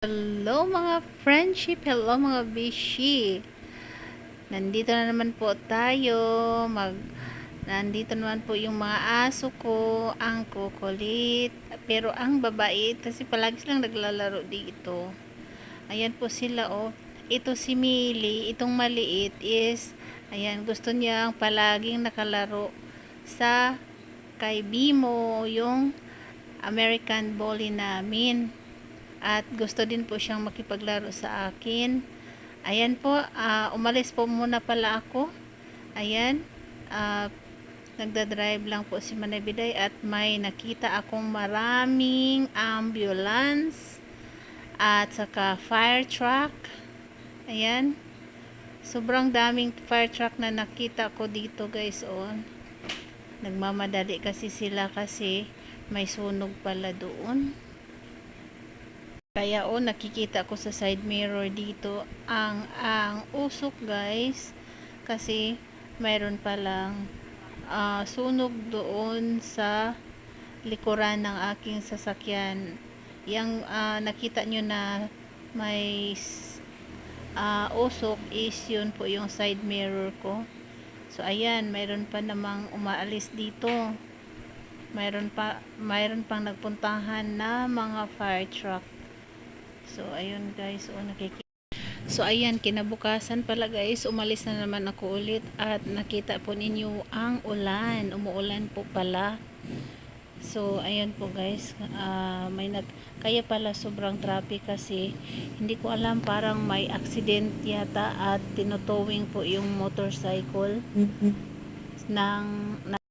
Hello mga friendship, hello mga bishi. Nandito na naman po tayo. Mag Nandito naman po yung mga aso ko, ang kukulit. Pero ang babae, kasi palagi silang naglalaro dito. Ayan po sila oh. Ito si Mili, itong maliit is, ayan, gusto niyang palaging nakalaro sa kay Bimo, yung American Bully namin at gusto din po siyang makipaglaro sa akin. Ayan po, ah, umalis po muna pala ako. Ayan, ah, nagdadrive lang po si Manabiday at may nakita akong maraming ambulance at saka fire truck. Ayan, sobrang daming fire truck na nakita ko dito guys. Oh. Nagmamadali kasi sila kasi may sunog pala doon. Kaya oh, nakikita ko sa side mirror dito ang ang usok guys kasi mayroon palang ah, sunog doon sa likuran ng aking sasakyan. Yang ah, nakita nyo na may ah, usok is yun po yung side mirror ko. So ayan, mayroon pa namang umaalis dito. Mayroon pa mayroon pang nagpuntahan na mga fire truck. So, ayun guys, o nakikita. So, ayan, kinabukasan pala guys, umalis na naman ako ulit at nakita po ninyo ang ulan. Umuulan po pala. So, ayun po guys, ah, may nag, kaya pala sobrang traffic kasi hindi ko alam parang may accident yata at tinutowing po yung motorcycle ng